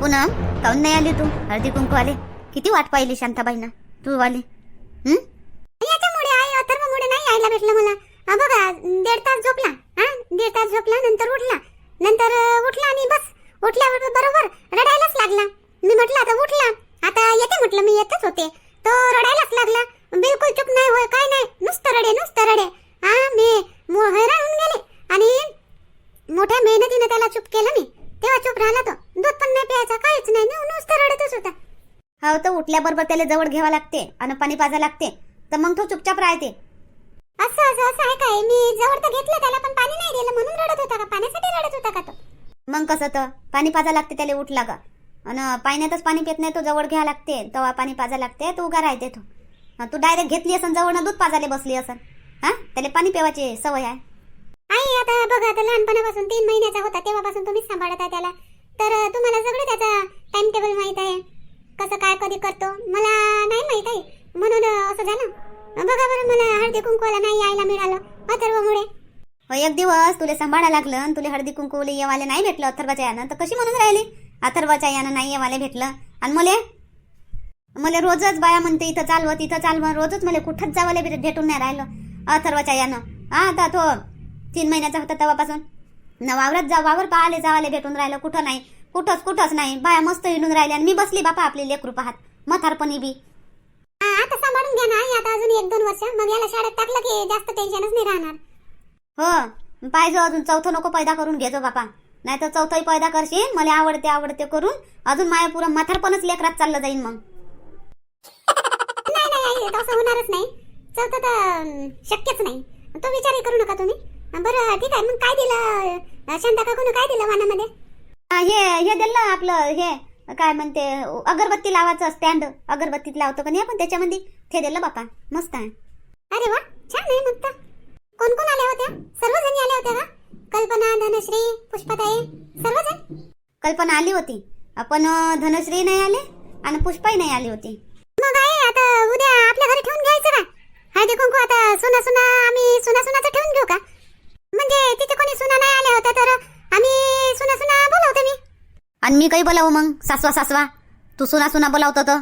पुन्हा काऊन नाही आली तू? हळदी कुंकू आले किती वाट पाहिली शांताबाईनं? तू आली हं? याच्यामुळे आई अथर्वमुळे नाही यायला भेटलं मला. हा बघा दीड तास झोपला. हा? दीड तास झोपला नंतर उठला. नंतर उठला आणि बस. उठल्यावर बरोबर रडायलाच लागला. मी म्हटलं आता उठला. आता येते म्हटलं मी येतच होते. तो रडायलाच लागला. बिलकुल चुप नाही होय काय नाही. नुसतं रडे नुसतं रडे. हा मी हैराण होऊन गेले. आणि मोठ्या मेहनतीने त्याला चुप केलं मी. तेव्हा चुप राहिला तो. दूध पण नाही प्यायचा काहीच नाही. नु- नुसतं रडतच होता. हो तर उठल्याबरोबर त्याला जवळ घ्यावं लागते आणि पाणी पाजा लागते. तर मग तो चुपचाप राहते. असं असं असं आहे काय? मी जवळ तर घेतलं त्याला पण पाणी नाही दिलं. म्हणून रडत होता का? पाण्यासाठी रडत होता का तो? मग कसं तर? पाणी पाजा लागते त्याला उठला का? आणि पाण्यातच पाणी पित नाही तो जवळ घ्यावं लागते. तेव्हा पाणी पाजा लागते तो उगा राहते तो. तू डायरेक्ट घेतली असन जवळ दूध पाजायला बसली असन. हा? त्याला पाणी पिवायची सवय आहे. आई आता बघा आता लहानपणापासून तीन महिन्याचा होता तेव्हापासून तुम्हीच सांभाळत आहे त्याला. तर तुम्हाला सगळं त्याचा टाइम टेबल माहीत आहे. कसं काय कधी करतो? मला नाही माहीत आहे. म्हणून असं झालं. बघा बरं मला हळदी कुंकवाला नाही यायला मिळालं अथर्वमुळे. एक दिवस तुला सांभाळा लागलं आणि तुला हळदी कुंकू येवाले नाही भेटलं अथर्वाच्या यानं तर कशी म्हणून राहिली? अथर्वाच्या यानं नाही येवाले भेटलं. आणि मले? मला रोजच बाया म्हणते इथं चालवं तिथं चालवं रोजच मला कुठंच जावं भेटून नाही राहिलं अथर्वाच्या यानं. हा आता तो तीन महिन्याचा होता तेव्हापासून. न वावरात जा वावर पाहाले जावाले भेटून राहिलं कुठं नाही कुठंच कुठंच नाही. बाया मस्त हिंडून राहिल्या आणि मी बसली बापा आपली लेकरू पाहात. म्हातारपणी बी. हा, आता सांभाळून घ्या ना आता अजून एक दोन वर्ष. मग याला शाळेत टाकलं की जास्त टेन्शनच नाही राहणार. हो पाहिजे अजून चौथं नको पैदा करून घेजो बापा. नाही तर चौथंही पैदा करशील मला आवडते आवडते करून अजून माया पुरं म्हातारपणच लेकरात चाललं जाईन मग. नाही नाही तसं होणारच नाही. चौथं तर शक्यच नाही. तो विचारही करू नका तुम्ही. बरं ठीक आहे. मग काय दिलं? शांता काकून काय दिलं वानामध्ये? हा, हे हे दिलं आपलं हे काय म्हणते अगरबत्ती लावायचं स्टँड अगरबत्तीत लावतो का नाही आपण त्याच्यामध्ये? ते दिलं बापा मस्त आहे. अरे वा छान आहे मग कोण कोण आल्या होत्या? सर्वजणी आल्या होत्या का? कल्पना धनश्री पुष्पाताई सर्वजण? कल्पना आली होती. आपण धनश्री नाही आले आणि पुष्पाही नाही आली होती. मग आहे आता उद्या आपल्या घरी ठेवून घ्यायचं का? हळदी कुंकू आता सुना सुना आम्ही सुना सुनाचं ठेवून घेऊ का? म्हणजे तिथे कोणी सुना नाही आल्या होत्या तर आम्ही सुना सुना बोलवते मी. आणि मी काही बोलावं मग? सासवा सासवा. तू सुना सुना बोलावतो तर.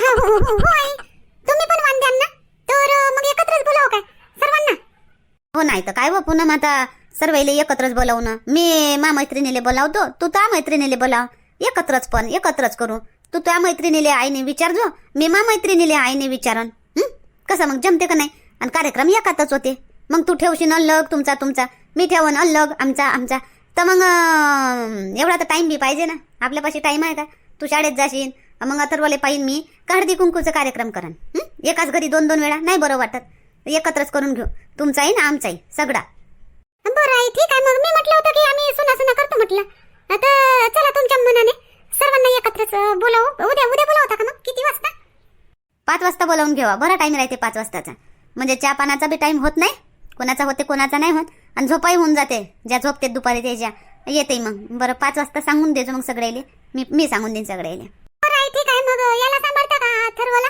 हो, हो, हो, हो, आई. तुम्ही पण वाण द्याल ना? तर मग एकत्रच बोलावं काय सर्वांना? हो नाही तर काय व पुन्हा मग आता सर्वले एकत्रच बोलावणं मी मा मैत्रिणीले बोलावतो तू त्या मैत्रिणीले बोलाव. एकत्रच पण एकत्रच करू. तू त्या मैत्रिणीले आईने विचारजो मी मा मैत्रिणीले आईने विचारन. हं? कसं मग जमते का नाही? आणि कार्यक्रम एकातच होते. मग तू ठेवशील अलग तुमचा तुमचा. मी ठेवन अलग आमचा आमचा. तर मग एवढा तर टाइम बी पाहिजे ना. आपल्यापाशी टाइम आहे का? तू शाळेत जाशील. मग अथर्वले पाहिन मी. काढदी कुंकूचा कार्यक्रम करन एकाच घरी दोन दोन वेळा? नाही बरं वाटत. एकत्रच करून घेऊ. तुमचाही ना आमचाही. सगळा. बरं आहे ठीक आहे. मग मी म्हटलं होतं की आम्ही सुना सुना करतो म्हटलं. आता चला तुमच्या मनाने. सर्वांना एकत्रच अं, बोलावू. उद्या उद्या बोलावता का मग? किती वाजता? पाच वाजता बोलावून घेवा. बरा टाईम राहते पाच वाजताचा. म्हणजे चहा पाण्याचा बी टाईम होत नाही. कोणाचा होते कोणाचा नाही होत. आणि झोपाही होऊन जाते. ज्या झोपते दुपारी त्याच्या येते मग. बरं पाच वाजता सांगून देजो मग सगळ्याले. मी मी सांगून देईन सगळ्याले. ठीक आहे. मग याला सांभाळता का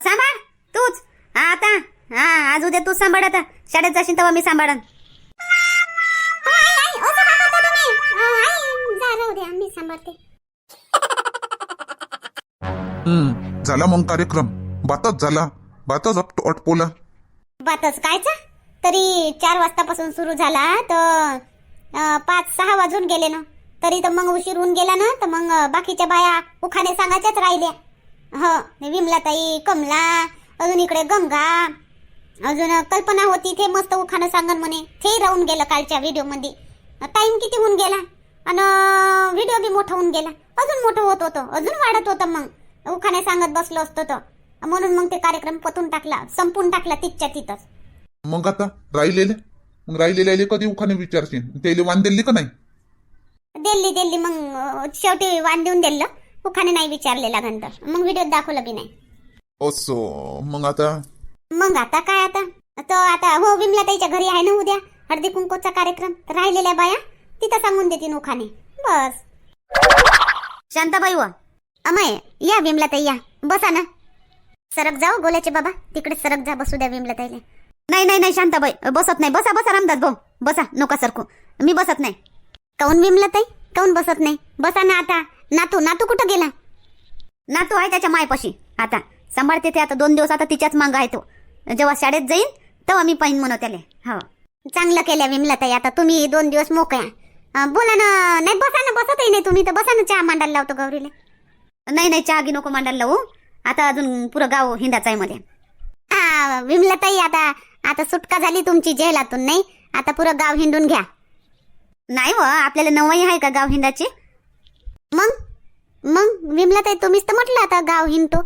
सांभाळ तूच. हा आता. हा आज उद्या तूच सांभाळ आता. शाळेत जाशील तेव्हा मी सांभाळन. राहू द्या मी सांभाळते. हम्म झाला मग कार्यक्रम. बातच झाला. बातच अट अटपोला. बातच कायचा? तरी चार वाजतापासून सुरू झाला तर पाच सहा वाजून गेले ना. तरी तर मग उशीर होऊन गेला ना तर मग बाकीच्या बाया उखाने सांगायच्याच राहिल्या. हो विमलाताई कमला अजून इकडे गंगा अजून कल्पना होती ते मस्त उखाणं सांगन म्हणे. ते राहून गेलं कालच्या व्हिडिओमध्ये टाइम किती होऊन गेला? आणि व्हिडिओ बी मोठा होऊन गेला. अजून मोठं होत होतं अजून वाढत होतं मग. उखाणे सांगत बसलो असतो तर. म्हणून मग ते कार्यक्रम पतून टाकला संपून टाकला तिथच्या तिथंच. मग आता राहिलेले? मग राहिलेले कधी उखाने विचारशील? त्याला वाण दिली का नाही? दिल्ली दिल्ली मग शेवटी वाण देऊन दिलं. उखाने नाही विचारलेला नंतर मग व्हिडिओ दाखवलं बी नाही. असो मग आता? मग आता काय आता? तो आता हो विमलाताईच्या घरी आहे ना उद्या. हळदी कुंकूचा कार्यक्रम. राहिलेल्या बाया तिथं सांगून देतील उखाने बस. शांताबाई व. अमय या विमलाताई या. बसा ना. सरक जाऊ गोल्याचे बाबा. तिकडे सरक जा बसू द्या विमलाताईला नाही नाही नाही शांताबाई. बसत नाही. बसा बसा रामदास भाऊ. बसा नका सरकू. मी बसत नाही. काऊन विमलाताई काऊन बसत नाही? बसा ना आता. नातू नातू कुठं गेला? नातू आहे त्याच्या मायपाशी. आता सांभाळते ते आता दोन दिवस. आता तिच्याच मागं आहे तो. जेव्हा शाळेत जाईन तेव्हा मी पाहिन म्हणू त्याला. हो. चांगलं केलं विमलाताई आता तुम्ही दोन दिवस मोकळ्या. बोला ना. नाही बसा ना. बसतही नाही तुम्ही. तर बसा ना. चहा मांडायला लावतो गौरीला. नाही नाही चहा गी नको मांडायला लावू. आता अजून पुरं गाव हिंडाचं आहे मध्ये. हा विमलाताई आता आता सुटका झाली तुमची जेलातून नाही? आता पुरं गाव हिंडून घ्या. नाही व आपल्याला नवई आहे का गाव हिंडाची मग? मग? विमलाताई तुम्हीच तर म्हटलं आता गाव हिंडतो.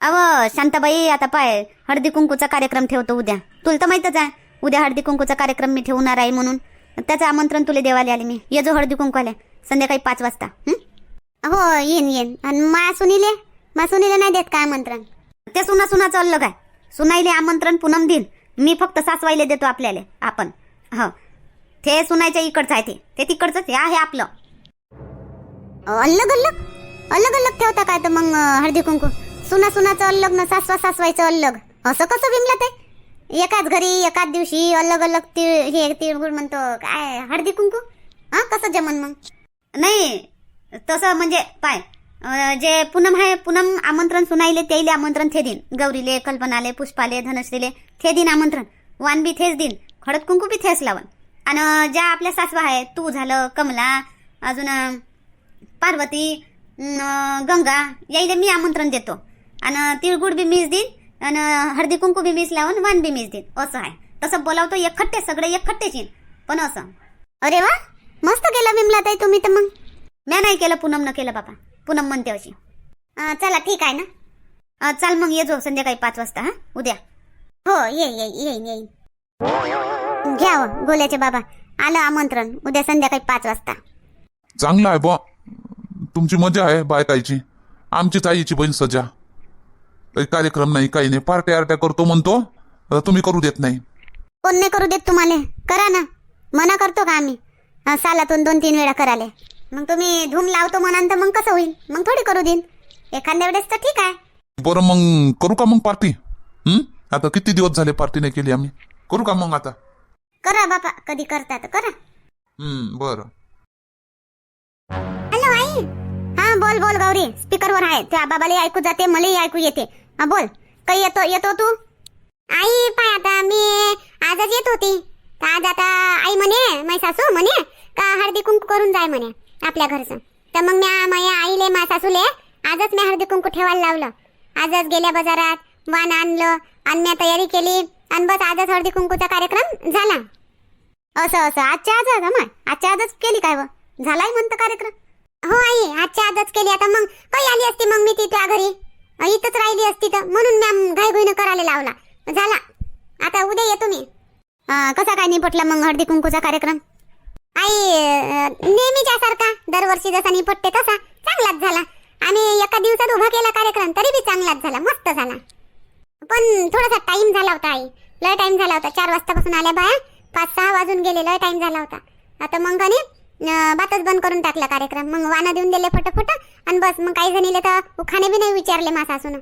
अव शांताबाई आता पाय हळदी कुंकूचा कार्यक्रम ठेवतो उद्या. तुला तर माहीतच आहे उद्या हळदी कुंकूचा कार्यक्रम मी ठेवणार आहे म्हणून. त्याचं आमंत्रण तुला देवाले आले मी. ये जो हळदी कुंकू आल्या संध्याकाळी पाच वाजता हं? येईन येईन. आणि मा सुनीले? मा सुनीले नाही देत काय आमंत्रण? ते सुना सुनाचं अल्लग आहे सुनाईले आमंत्रण पूनम देईन. मी फक्त सासवाईले देतो आपल्याला आपण. हो. ते सुनायच्या इकडचं आहे ते. ते तिकडचंच हे आहे आपलं. अलग अलग? अलग अलग ठेवता काय तर मग हळदी कुंकू? सुना सुनाचं अलग ना सासवा सासवायचं अलग. असं कसं विमला ते एकाच घरी एकाच दिवशी अलग अलग तिळ हे तिळगुळ म्हणतो. काय हळदी कुंकू? हा कसं जमन मग? नाही तसं म्हणजे पाय जे पूनम आहे पूनम आमंत्रण सुनाईले त्याईले आमंत्रण थे देईन गौरीले कल्पनाले पुष्पाले धनश्रीले थे देईन आमंत्रण. वान बी थेच देईन हळद कुंकू बी थेच लावन. आणि ज्या आपल्या सासवा आहे तू झालं कमला अजून पार्वती गंगा याईले मी आमंत्रण देतो. आणि तिळगुळ बी मीच देईन आणि हळदी कुंकू बी मीच लावून वान बी मीच देईन असं आहे. तसं बोलावतो एकखट्टे सगळे एकखट्टेच येईन पण असं. अरे वा! मस्त केलं विमला ताई तुम्ही तर मग. म्या नाही केलं पूनम न केलं बाबा पूनम म्हणते अशी. चला ठीक आहे ना? चाल मग ये जो संध्याकाळी पाच वाजता हा? उद्या. हो ये ये येईन येईन. घ्या हो, गोल्याचे बाबा. आलं आमंत्रण. उद्या संध्याकाळी पाच वाजता. चांगला आहे बा. तुमची मजा आहे बायकायची. आमचीच आईची बहीण सजा. काही कार्यक्रम नाही काही नाही. पार्ट्या आर्ट्या करतो म्हणतो. तुम्ही करू देत नाही. कोण नाही करू देत तुम्हाला? करा ना. मना करतो का आम्ही? सालातून दोन तीन वेळा कराले मग तुम्ही धूम लावतो म्हणाल तर मग कसं होईल? मग थोडी करू देईन. एखाद्या वेळेस तर ठीक आहे. बरं मग करू का मग पार्टी? हं? आता किती दिवस झाले पार्टी नाही केली आम्ही? करू का मग आता? करा बापा कधी करता तर करा. हं, बरं. हॅलो आई. हा बोल बोल गौरी. स्पीकरवर आहे. त्या बाबाला ऐकू जाते मलाही ऐकू येते. हा बोल. काही येतो येतो तू? आई पाय आता मी आजच येत होती. तर आज आता आई म्हणे मै सासू म्हणे का हळदी कुंकू करून जाय म्हणे. आपल्या घरचं. तर मग मी माझ्या आईले मा सासूले आजच मी हळदी कुंकू ठेवायला लावलं. आजच गेल्या बाजारात वाण आणलं आणि मी तयारी केली आणि बस आजच हळदी कुंकूचा कार्यक्रम झाला. असं असं. आजच्या आजच मग? आजच्या आजच केली काय व? झालाय म्हणतं कार्यक्रम? हो आई आजच्या आजच केली. आता मग काही आली असती मग मी ती त्या घरी? इथंच राहिली असती तर म्हणून मी घाईघुईनं करायला लावला. झाला. आता उद्या येतो मी. कसा काय निपटला मग हळदी कुंकूचा कार्यक्रम? आई अं, नेहमीच्या सारखा दरवर्षी जसा निपटते तसा. चांगलाच झाला. आणि एका दिवसात उभा केला कार्यक्रम तरी बी चांगलाच झाला. मस्त झाला. पण थोडासा टाइम झाला होता आई. लय टाइम झाला होता. चार वाजतापासून आल्या बाया. पाच सहा वाजून गेले लय टाइम झाला होता. आता मग कनी बातच बंद करून टाकला कार्यक्रम. मग वाना देऊन दिले फटाफट. आणि बस मग काही जणीले तर उखाने बी नाही विचारले मा सासून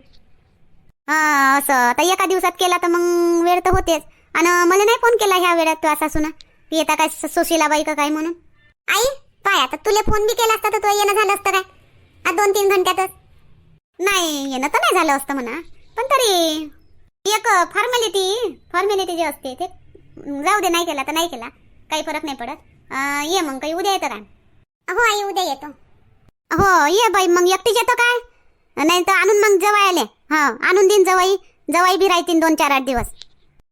हा असं. तर एका दिवसात केला तर मग वेळ तर होतेच. आणि मला नाही फोन केला ह्या वेळात तू सासून येता काय स- सुशीलाबाई का काय म्हणून? आई पाय आता तुला फोन बी केला असता तर तुला येणं झालं असतं काय? आता दोन तीन घंट्यातच. नाही येणं तर नाही झालं असतं म्हणा. पण तरी एक फॉर्मॅलिटी फॉर्मॅलिटी जे असते ते जाऊ दे नाही केला तर नाही केला. काही फरक नाही पडत. अं, ये मग काही उद्या येतं काय? हो आई उद्या येतो. हो ये बाई मग एकटीच येतो काय? नाही तर आणून मग जवळ आले. हा आणून देईन जवाई जवाई बी राहतील दोन चार आठ दिवस.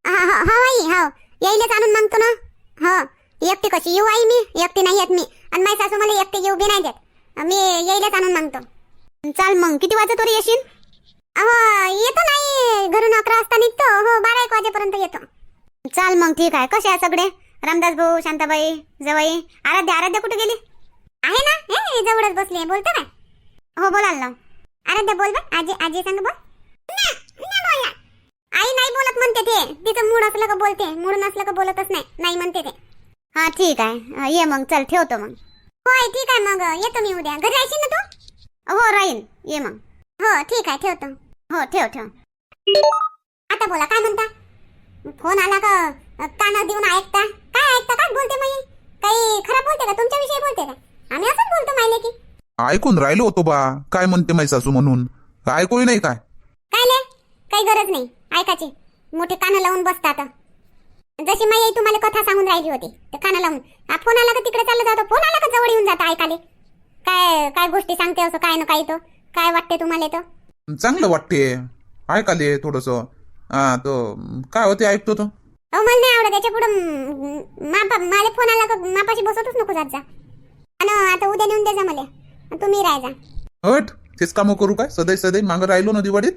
हा हा हा आई हो. यायलेच आणून मागतो ना. हो एकटी कशी? येऊ आई मी. एकटी नाही येत मी. आणि माझी सासू मला एकटी येऊ बी नाही देत. मी येईलच आणून मागतो. चाल मग किती वाजता तरी येशील? अहो येतो नाही घरून अकरा वाजता निघतो. हो बारा एक वाजेपर्यंत येतो. चाल मग ठीक आहे. कसे आहे सगळे? रामदास भाऊ शांताबाई जवाई आराध्या आराध्या कुठे गेली? आहे ना? हे जवळच बसली बोलतो काय? हो बोलाल ना. आराध्या बोल बा आजी आजी सांग बोल आई नाही बोलत म्हणते ते. तिचं मूड असलं का बोलते मूड नसलं का बोलतच नाही नाही म्हणते ते. हा ठीक आहे. ये मग चल ठेवतो मग. होय ठीक आहे मग. येतो मी उद्या. घरी राहशील ना तू? हो राहीन. ये मग. हो ठीक आहे ठेवतो. हो ठेव ठेव. आता बोला काय म्हणता? फोन आला का? कानावर देऊन ऐकता. काय ऐकता? काय बोलते मी काही खराब बोलते का? तुमच्याविषयी बोलते का? आम्ही असंच बोलतो मायले की. ऐकून राहिलो होतो बा. काय म्हणते माई सासू म्हणून? ऐकूही नाही काय? काय ले? काही गरज नाही. ऐकायची. मोठे कानं लावून बसतात. जशी माई तुम्हाला कथा सांगून राहिली होती ते कानं लावून. फोन आला का तिकडे चाललं जातो? फोन आला का जवळ येऊन जातं ऐकाले काय काय गोष्टी सांगते असं काय ना काही तो? काय वाटते तुम्हाला तो? चांगलं वाटते. ऐकाले थोडस. तो काय होते ऐकतो तो? अहो मला नाही आवडत. त्याच्या पुढं मापा मला फोन आला का मापाशी बसवतच नको जात जा. आणि आता उद्या नेऊन दे जा मला. आणि तुम्ही राहायचा हट तेच कामं करू काय? सदै सदै मागं राहिलो ना दिवाळीत?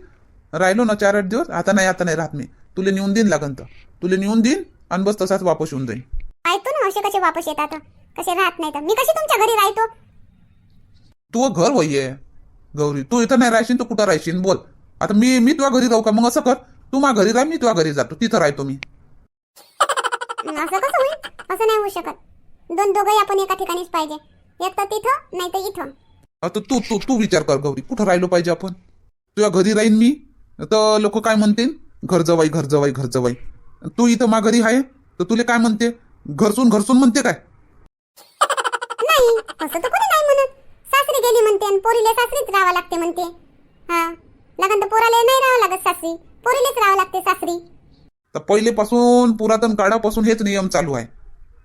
राहिलो ना चार आठ दिवस आता नाही आता नाही राहत मी. तुला नेऊन देईन लागन तर तुला नेऊन देईन आणि बस तसाच वापस येऊन जाईन. ऐकतो ना असे कसे वापस येतात? कसे राहत नाही तर मी कशी तुमच्या घरी राहतो? तू घर वय गौरी. तू इथं नाही राहशील तू कुठं राहशील? बोल. आता मी मी तुझ्या घरी राहू का? मग असं कर. तू माझ्या घरी राह मी तुझ्या घरी जातो. तिथं राहतो मी. असं कसं होईल? असं नाही होऊ शकत. दोन दोघंही आपण एका ठिकाणीच पाहिजे. एक तर तिथं नाही तर इथं. आता तू तू तू विचार कर गौरी. कुठं राहिलो पाहिजे आपण? तुझ्या घरी राहीन मी? तर लोक काय म्हणतील? घर जवाई घर जवाई घर जवाई तू इथं मा घरी आहे तर तुला काय म्हणते? घरसून घरसून म्हणते काय? नाही असं तर कोणी नाही म्हणत. सासरी गेली म्हणते आणि पोरीला सासरीच राहावं लागते म्हणते. हा लग्न तर पोराला नाही राहावं लागत सासरी. पोरीलेच राहावं लागते सासरी. तर पहिलेपासून पुरातन काळापासून हेच नियम चालू आहे.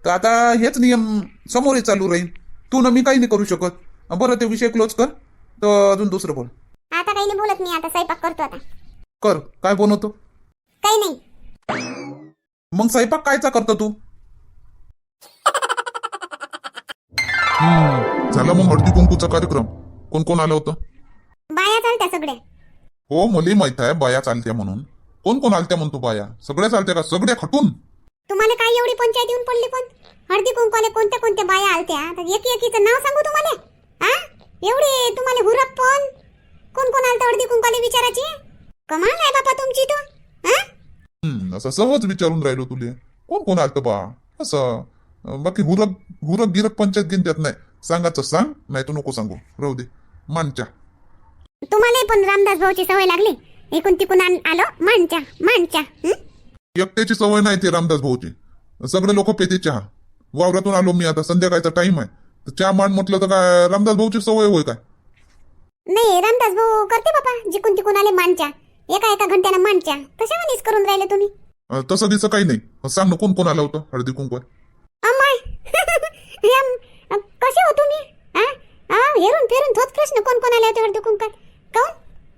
तर आता हेच नियम समोरही चालू राहील. तू ना मी काही नाही करू शकत. बरं ते विषय क्लोज कर. तर अजून दुसरं बोल. आता काही नाही बोलत मी आता स्वयंपाक करतो आता. कर काय बनवतो? काही नाही. मग स्वयंपाक कायचा करतो तू? झाला मग हळदी कुंकूचा कार्यक्रम. कोण कोण आलं होतं? बाया चालत्या सगळ्या. हो मला माहीत आहे बाया चालत्या म्हणून. कोण कोण आलत्या म्हणतो बाया? सगळ्या चालत्या का? सगळ्या खटून? तुम्हाला काय एवढी पंचायत येऊन पडली पण हळदी कुंकवाले कोणत्या कोणत्या बाया आलत्या? तर एकी एकीचं नाव सांगू तुम्हाला? हा एवढी तुम्हाला हुरप पण? कोण कोण आलतं हळदी कुंकवाले विचारायची? कमाल आहे बापा तुमची तो हा? हम्म, असं सहज विचारून राहिलो तुले. कोण कोण आलतं बा? असं अं, बाकी हुरक हुरक गिरक पंचायत गिनत्यात नाही. सांगायचं सांग नाही तर नको सांगू. राहू दे. मानच्या तुम्हाला पण रामदास भाऊची सवय लागली? इकून तिकून आण- आलो? मानच्या मानच्या हं? एकट्याची सवय नाही ते रामदास भाऊची. सगळे लोक पेते चहा वावरातून आलो मी आता संध्याकाळचा टाइम आहे. तर चहा मान म्हटलं तर काय रामदास भाऊची सवय होय काय? नाही रामदास भाऊ करते बापा जिकून तिकून आले मानच्या. एका एका घंट्यानं मानच्या. कशा मनीस करून राहिले तुम्ही. अं, तसं दिसं काही नाही. सांग ना कोण कोण आलं होतं हळदी कुंकवाय अमाय! यम, अ, कसे हो तुम्ही? आ? आ, हेरून फिरून तोच प्रश्न कोण कोण आले होते हळदी कुंकात काऊन?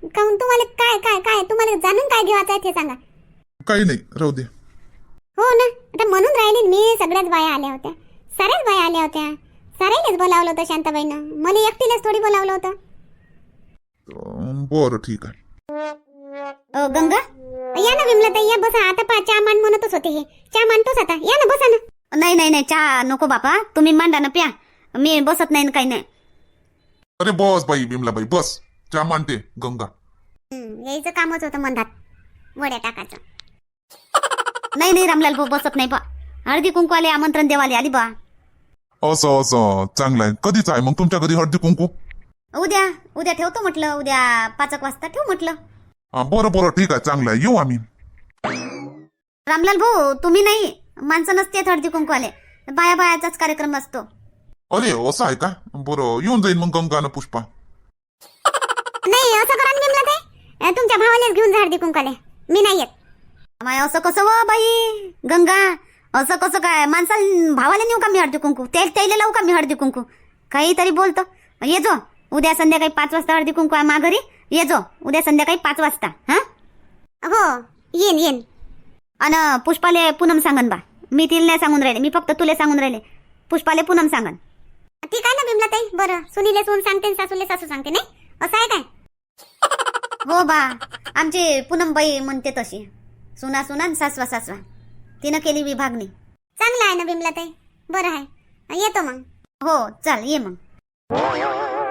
काऊन तुम्हाला काय काय काय तुम्हाला जाणून काय घेवायचं आहे ते सांगा. काही नाही राहू दे. हो ना आता म्हणून राहिले मी सगळ्याच बाया आल्या होत्या. साऱ्याच बाया आल्या होत्या. साऱ्यालाच बोलावलं होतं शांताबाईनं. मला एकटीलाच थोडी बोलावलं होतं. बरं ठीक आहे. अ, गंगा? या ना विमला ताई या बसा. आता पा चहा मान म्हणतच होते हे. चहा मानतोच आता. या ना बसा ना. नाही नाही नाही चहा नको बापा. तुम्ही मांडा ना प्या. मी बसत नाही न काही नाही. अरे बस बाई बिमला बाई बस. चहा मानते गंगा. हं, यायचं कामच होतं मंदात वड्या टाकायचं. नाही नाही रामलाल भाऊ बसत नाही बा हळदी कुंकवाले आमंत्रण देवाले आली बा. असं असं. चांगलं आहे. कधीच आहे मग तुमच्या घरी हळदी कुंकू? उद्या उद्या ठेवतो म्हटलं उद्या पाच एक वाजता ठेव म्हटलं. हा, बरं बरं ठीक आहे चांगलं आहे. येऊ आम्ही. रामलाल भाऊ तुम्ही नाही माणसं नसते हळदी कुंकवाले बाया बायाचाच कार्यक्रम असतो. अरे असं आहे का? बरं येऊन जाईन मग गंगा आणि पुष्पा. नाही असं करा ना विमला ताई अ, तुमच्या भावालाच घेऊन झाड कुंकाले मी नाही येत. माय असं कसं व बाई? गंगा असं कसं काय? माणसाला भावाला नेऊ का मी हळदी कुंकू ते त्याला लावू का मी हळदी कुंकू काहीतरी बोलतो. ये जो. उद्या संध्याकाळी पाच वाजता हळदी कुंकू आहे माघारी ये जो उद्या संध्याकाळी पाच वाजता हा? हो येईन येईन. अन पुष्पाले पूनम सांगन बा. मी तिला नाही सांगून राहिले मी फक्त तुला सांगून राहिले. पुष्पाले पूनम सांगन. ठीक आहे ना विमला ताई? बरं सुनीले सून सांगते सासूले सासू सांगते नाही? असं आहे काय? हो बा आमची पूनमबाई म्हणते तशी. सुना सुना सासवा सासवा. तिनं केली विभागणी. चांगलं आहे ना विमला ताई. बरं आहे. येतो मग. हो चाल ये मग.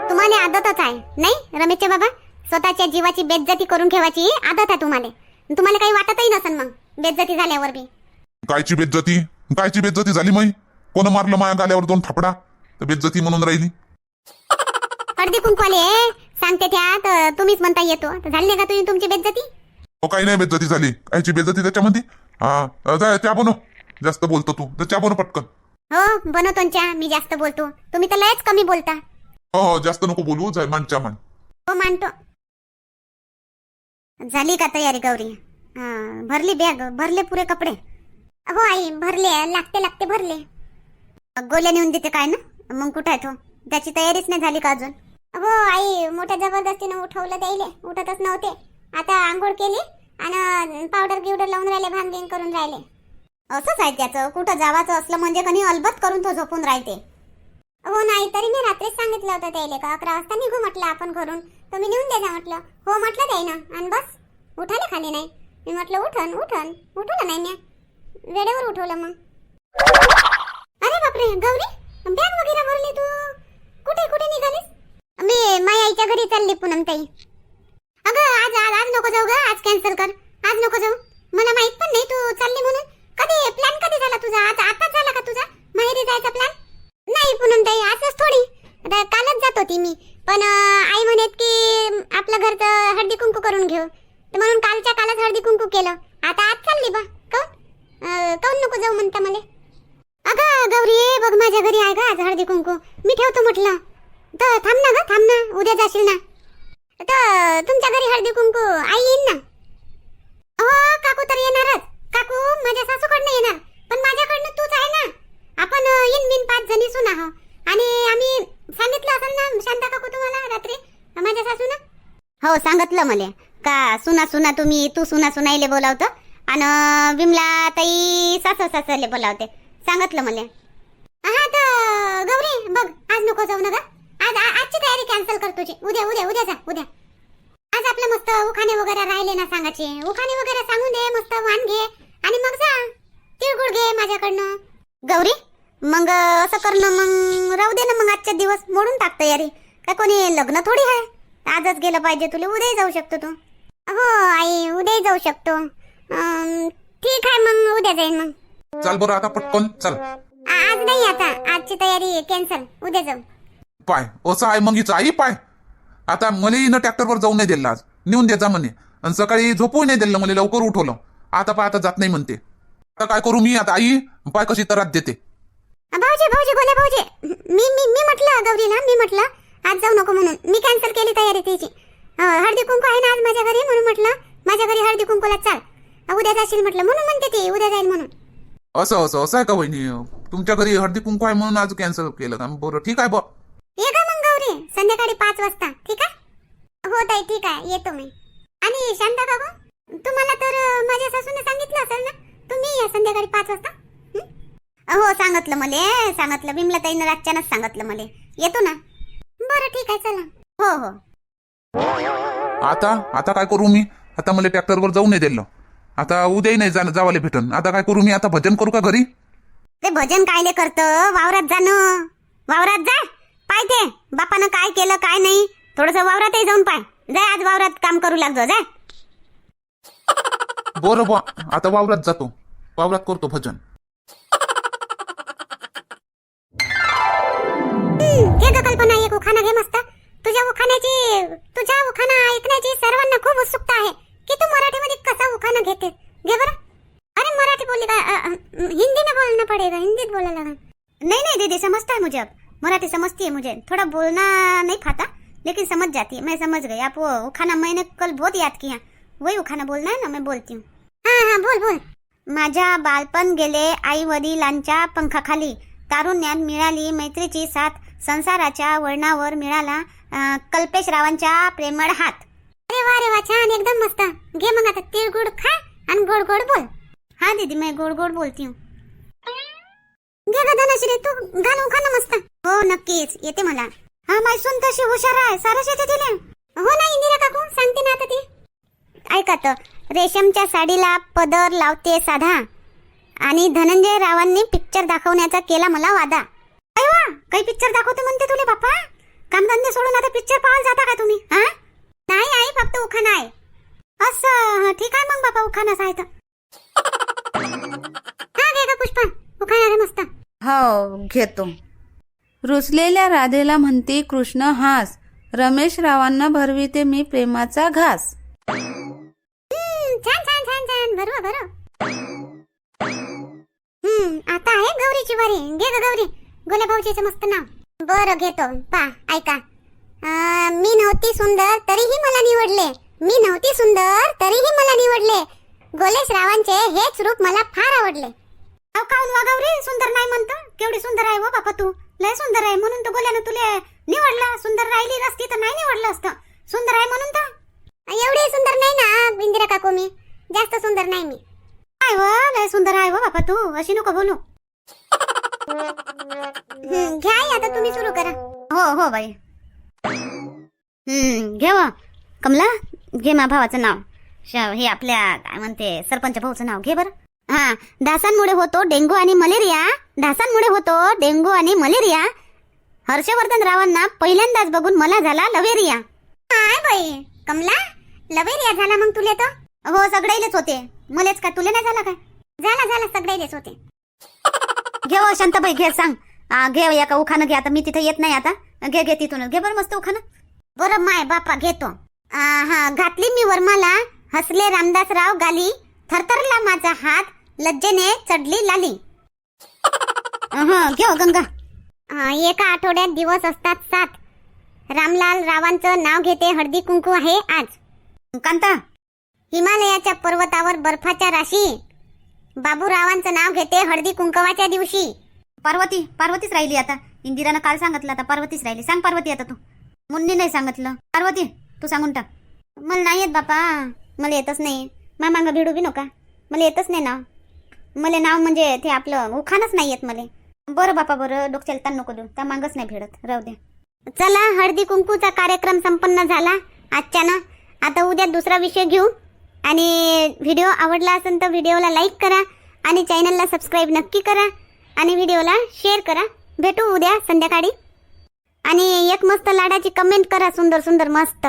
तुम्हाला आदतच आहे. नाही रमेशचे बाबा? स्वतःच्या जीवाची बेज्जती करून ठेवायची आदत आहे तुम्हाला. तुम्हाला काही वाटतही नसन मग बेज्जती झाल्यावर बी. कायची बेज्जती? कायची बेज्जती झाली माई? कोण मारलं माया गाल्यावर दोन थापडा? तर बेज्जती म्हणून राहिली. हळदी कुंकवाले सांगते त्या तर तुम्हीच म्हणता येतो. तर झाली नाही का तुम्ही तुमची बेज्जती? हो काही नाही बेज्जती झाली. कायची बेज्जती त्याच्यामध्ये? हा चहा बनव. जास्त बोलतो तू. तर चहा बनव पटकन. हो बनवतो मी जास्त बोलतो. तुम्ही तर लयच कमी बोलता. हो हो जास्त नको बोलू जाय मानच्या मान हो मानतो झाली का तयारी गौरी? हा, भरली बॅग भरले पुरे कपडे? हो आई भरले लागते लागते भरले. गोल्या नेऊन देते काय ना? मग कुठं आहे तो? त्याची तयारीच नाही झाली का अजून? हो आई मोठ्या जबरदस्तीनं उठवलं द्यायले उठतच नव्हते. आता आंघोळ केली आणि पावडर गिवडर लावून राहिले भांग करून राहिले. असंच आहे त्याचं. कुठं जावाचं असलं म्हणजे कधी अलबत करून तो झोपून राहते. हो नाही तरी मी रात्रीच सांगितलं होतं त्याला का अकरा वाजता निघू म्हटलं आपण घरून. तुम्ही नेऊन द्या म्हटलं. हो म्हटलं त्याई ना. आणि बस. उठाले खाली नाही. मी म्हटलं उठन उठन. उठवलं नाही मी. वेळेवर उठवलं मग. अरे बापरे गौरी बॅग वगैरे भरली तू. कुठे कुठे निघालीस? मी माझ्या आईच्या घरी चालली पूनम ताई. अगं आज आज आज नको जाऊ ग. आज कॅन्सल कर आज नको जाऊ मला माहीत पण नाही तू चालली म्हणून कधी प्लॅन कधी झाला तुझा आज आताच झाला का तुझा माहेरी जायचा प्लॅन नाही पूनम ताई आजच थोडी आता कालच जात होती मी पण अं, आई म्हणत की आपलं घरचं हळदी कुंकू करून घेऊ तर म्हणून कालच्या कालच हळदी कुंकू केलं आता आज चालली बा काऊन अं, काऊन नको जाऊ म्हणता मला अगं गौरी बघ माझ्या घरी आहे का आज हळदी कुंकू मी ठेवतो म्हटलं तर थांब ना ग थांब ना उद्या जाशील ना तर तुमच्या घरी हळदी कुंकू आई येईन ना हो काकू तर येणारच काकू माझ्या सासूकडनं येणार पण माझ्याकडनं तूच आहे ना आपण अ, येईन बिन पाच जणी सुना हो आणि आम्ही सांगितलं असेल ना शांता काकू तुम्हाला रात्री माझ्या सासून हो सांगितलं मले. का सुना सुना तुम्ही तू सुना सुनाईले बोलावतं? आणि विमला ताई सासू सासरले बोलावते. सांगितलं मले. हा तर गौरी बघ आज नको जाऊ नका. आज आ- आजची तयारी कॅन्सल कर तुझी. उद्या उद्या उद्या जा उद्या. आज आपलं मस्त उखाणे वगैरे राहिले ना सांगायचे. उखाणे वगैरे सांगून दे मस्त वाण घे. आणि मग जा. तिळगुळ घे माझ्याकडनं. गौरी मग असं करणं मग राहू दे ना मग आजच्या दिवस. मोडून टाक तयारी. काय कोणी लग्न थोडी आहे? आजच गेलं पाहिजे तुला उद्याही जाऊ शकतो तू. हो आई उद्याही जाऊ शकतो. अं, ठीक आहे मग उद्या जाईन मग. चाल बरं आता पटकन चल. आ- आज नाही आता आजची तयारी कॅन्सल उद्या जाऊ. पाय असं आहे मग हिचं आई पाय. आता मला हिनं ट्रॅक्टरवर जाऊ नाही दिलं आज. नेऊन द्यायचा म्हणे. आणि सकाळी झोपू नाही दिलं मला लवकर उठवलं. आता पाय आता जात नाही म्हणते. आता काय करू मी आता आई? पाय कशी तरात देते. भाऊजी भाऊजी गोल्या भाऊजी. मी मी मी म्हटलं गौरीला मी म्हटलं आज जाऊ नको म्हणून. मी कॅन्सल केली तयारी त्याची हळदी कुंकू आहे ना आज माझ्या घरी म्हणून म्हटलं. माझ्या घरी हळदी कुंकूला चाल. उद्या जाशील म्हटलं. म्हणून म्हणते ती उद्या जाईल म्हणून. असं असं असं आहे का वहिनी? तुमच्या घरी हळदी कुंकू आहे म्हणून आज कॅन्सल केलं का? बरं ठीक आहे बा. ये का मग गौरी. संध्याकाळी पाच वाजता ठीक आहे? हो ताई ठीक आहे. येतो मी. आणि शांता काकू तुम्हाला तर माझ्या सासूने सांगितलं असेल ना? तुम्ही या संध्याकाळी पाच वाजता? हो? सांगितलं मले. सांगितलं. बिमला ताईनं रातच्यानंच सांगितलं मले. येतो ना बरं ठीक आहे चला हो हो आता आता काय करू मी? आता मला ट्रॅक्टरवर जाऊ नाही दिलं. आता उद्याही नाही जा जावाले भेटन. आता काय करू मी? आता भजन करू का घरी? ते भजन कायले करतं? वावरात जाणं वावरात जा. पाय ते. बापानं काय केलं काय नाही. थोडस वावरातही जाऊन पाय. जाय आज वावरात काम करू लागतो जाय. बरं बा आता वावरात जातो. वावरात करतो भजन. हम्म, घे ग कल्पना एक उखाणा घे मस्त. तुझ्या उखाण्याची तुझ्या उखाणा ऐकण्याची सर्वांना खूप उत्सुकता आहे की तू मराठीमध्ये कसा उखाणा घेते घे बरं. अरे मराठी बोलली का हिंदी में बोलना पड़ेगा हिंदीत बोलायला लगा नहीं नहीं, दीदी समझता है मुझे अब. मराठी समझती है मुझे. थोड़ा बोलना नहीं खाता, लेकिन समझ जाती है. मैं समझ गई. आप वो उखाना मैंने कल बहुत याद किया. वही उखाना बोलना है ना, मैं बोलती हूँ. हाँ हाँ बोल बोल. माझ्या बालपण गेले आई वडिलांच्या पंखाखाली. तारुण्यात मिळाली मैत्रीची साथ. संसाराच्या वळणावर मिळाला कल्पेश रावांच्या प्रेमळ हात. अरे वा रे वा छान एकदम मस्त. घे मग आता तिळगुळ खा आणि गोड गोड बोल. हा दीदी मैं गोड गोड बोलती हूँ घे ग धनश्री तू घालून खा ना मस्त. हो नक्कीच येते मला. हा माय सून तशी हुशार आहे सारच येते तिने हो ना इंदिरा काकू सांगते ना आता ती. ऐका तर रेशमच्या साडीला पदर लावते साधा. आणि धनंजय रावांनी पिक्चर दाखवण्याचा केला मला वादा. अरे वा काही पिक्चर दाखवते म्हणते तुले बाप्पा कामधंदे सोडून आता पिक्चर पाहायला जाता का तुम्ही हा? नाही आई फक्त उखाणा आहे. असं हं, ठीक आहे मग बापा उखाणाच आहे तर. हा घे पुष्पा उखाणा रे मस्त. हो घेतो. रुसलेल्या राधेला म्हणते कृष्ण हास. रमेश रावांना भरविते मी प्रेमाचा घास. छान छान छान छान. हम्म हम्म आता आहे गौरीची वारी घे ग गौरी. गोल्या भाऊजीचं मस्त नाव. बरं घेतो. पा ऐका. मी नव्हती सुंदर तरीही मला निवडले. मी नव्हती सुंदर तरीही मला निवडले. गोलेश रावांचे हेच रूप मला फार आवडले. काऊन वा गौरी? सुंदर नाही म्हणतो? केवढी सुंदर आहे हो बापा तू. लय सुंदर आहे. म्हणून तर गोल्यानं तुले निवडला. सुंदर राहिली असती तर नाही निवडलं असतं. सुंदर आहे म्हणून तर. एवढे सुंदर नाही ना इंदिरा काकू मी. जास्त सुंदर नाही मी. काय व लय सुंदर आहे हो बापा तू. अशी नको बोलू. घ्या आता तुम्ही सुरू करा. हो हो बाई. हम्म घे कमला घे मा भावाचं नाव. श- हे आपल्या काय म्हणते सरपंच भाऊचं नाव. घे बरं. हा डासांमुळे होतो डेंगू आणि मलेरिया. डासांमुळे होतो डेंगू आणि मलेरिया. हर्षवर्धन रावांना पहिल्यांदाच बघून मला झाला लवेरिया. काय बाई. कमला लवेरिया झाला मग तुले तर? हो सगळेलेच होते. मलेच का? तुले नाही झाला काय? झाला झाला सगळेलेच होते. घे हो शांताबाई घे सांग. घे एका उखानं घे. आता मी तिथे येत नाही आता. घे घे तिथूनच घे बरं मस्त उखानं. बरं माय बापा घेतो. आ, हा घातली मी वरमाला हसले रामदासराव गाली. थरथरला माझा हात. लज्जेने चढली लाली. हं, घे हो गंगा. एका आठवड्यात दिवस असतात सात. रामलाल रावांचं नाव घेते हळदी कुंकू आहे आज. कांता. हिमालयाच्या पर्वतावर बर्फाच्या राशी. बाबूरावांचं नाव घेते हळदी कुंकवाच्या दिवशी. पार्वती पार्वतीच राहिली आता. इंदिरानं काल सांगितलं आता पार्वतीच राहिली. सांग पार्वती आता तू. मुन्नी नाही सांगितलं. पार्वती तू सांगून टाक. मला नाही येत बापा. मला येतच नाही. मामांग भिडू बी नका. मला येतच नाही नाव. मला नाव म्हणजे ते आपलं उखाणच नाही येत मला. बरं बापा बरं. डोक्याला ताण नको देऊ. त्या मागच नाही भेटत राहू दे. चला हळदी कुंकूचा कार्यक्रम संपन्न झाला. आजच्या ना आता उद्या दुसरा विषय घेऊ. आणि व्हिडिओ आवडला असेल तर व्हिडिओला लाईक करा आणि चॅनलला सबस्क्राईब नक्की करा आणि व्हिडिओला शेअर करा. भेटू उद्या संध्याकाळी. आणि एक मस्त लाडाची कमेंट करा सुंदर सुंदर मस्त.